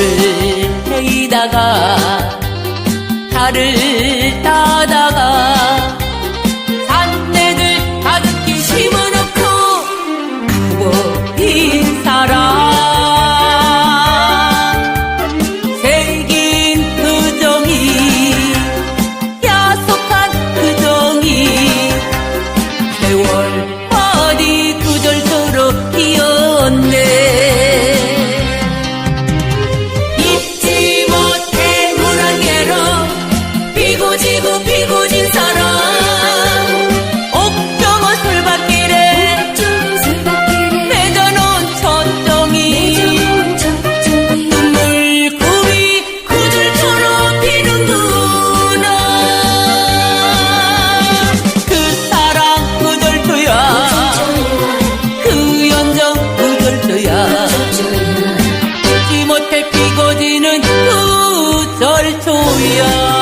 물을 헤이다가 달을 따다가 이곳이는 구절초야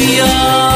we are.